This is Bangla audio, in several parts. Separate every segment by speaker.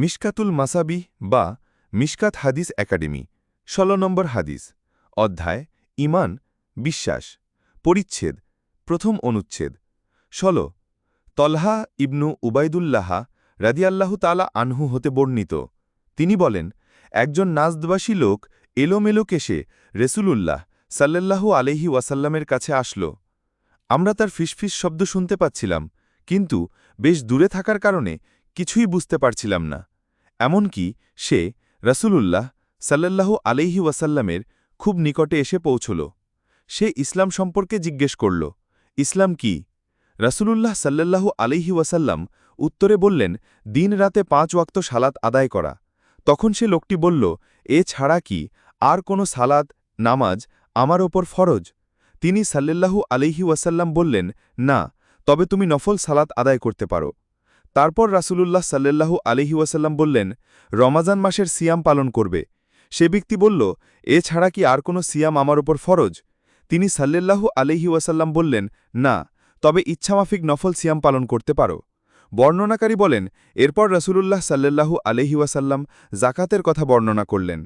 Speaker 1: মিশকাতুল মাসাবি বা মিশকাত হাদিস একাডেমি, ষোলো নম্বর হাদিস, অধ্যায় ইমান বিশ্বাস, পরিচ্ছেদ, প্রথম অনুচ্ছেদ, ষোলো। তলহা ইবনু উবাইদুল্লাহা রাদিয়াল্লাহু তালা আনহু হতে বর্ণিত। তিনি বলেন, একজন নাজদবাসী লোক এলোমেলো কেশে রেসুলুল্লাহ সাল্লাল্লাহু আলহি ওয়াসাল্লামের কাছে আসল। আমরা তার ফিসফিস শব্দ শুনতে পাচ্ছিলাম, কিন্তু বেশ দূরে থাকার কারণে কিছুই বুঝতে পারছিলাম না। এমনকি সে রসুলুল্লাহ সাল্লাল্লাহু আলহি ওয়াসাল্লামের খুব নিকটে এসে পৌঁছল। সে ইসলাম সম্পর্কে জিজ্ঞেস করল, ইসলাম কি? রসুলুল্লাহ সাল্লাল্লাহু আলহি ওয়াসাল্লাম উত্তরে বললেন, দিন রাতে পাঁচ ওয়াক্ত সালাত আদায় করা। তখন সে লোকটি বলল, এ ছাড়া কি আর কোনো সালাদ নামাজ আমার ওপর ফরজ? তিনি সাল্লাল্লাহু আলহি ওয়াসাল্লাম বললেন, না, তবে তুমি নফল সালাত আদায় করতে পারো। তারপর রাসূলুল্লাহ সাল্লাল্লাহু আলহি ওয়াসাল্লাম বললেন, রমাজান মাসের সিয়াম পালন করবে। সে ব্যক্তি বলল, এ ছাড়া কি আর কোনো সিয়াম আমার ওপর ফরজ? তিনি সাল্লাল্লাহু আলহি ওয়াসাল্লাম বললেন, না, তবে ইচ্ছামাফিক নফল সিয়াম পালন করতে পারো। বর্ণনাকারী বলেন, এরপর রসুলুল্লাহ সাল্লাল্লাহু আলহি ওয়াসাল্লাম জাকাতের কথা বর্ণনা করলেন।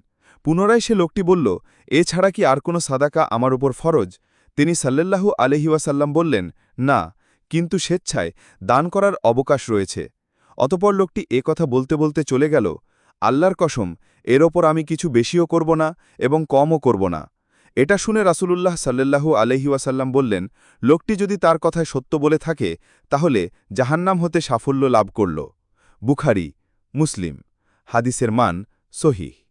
Speaker 1: পুনরায় সে লোকটি বলল, এ ছাড়া কি আর কোনো সাদাকা আমার উপর ফরজ? তিনি সাল্লাল্লাহু আলহি ওয়াসাল্লাম বললেন, না। কিন্তু স্বেচ্ছায় দান করার অবকাশ রয়েছে। অতপর লোকটি এ কথা বলতে বলতে চলে গেল, আল্লাহর কসম, এর ওপর আমি কিছু বেশিও করব না এবং কমও করব না। এটা শুনে রাসূলুল্লাহ সাল্লাল্লাহু আলহি ওয়াসাল্লাম বললেন, লোকটি যদি তার কথায় সত্য বলে থাকে, তাহলে জাহান্নাম হতে সাফল্য লাভ করল। বুখারি, মুসলিম, হাদিসের মান সহিহ।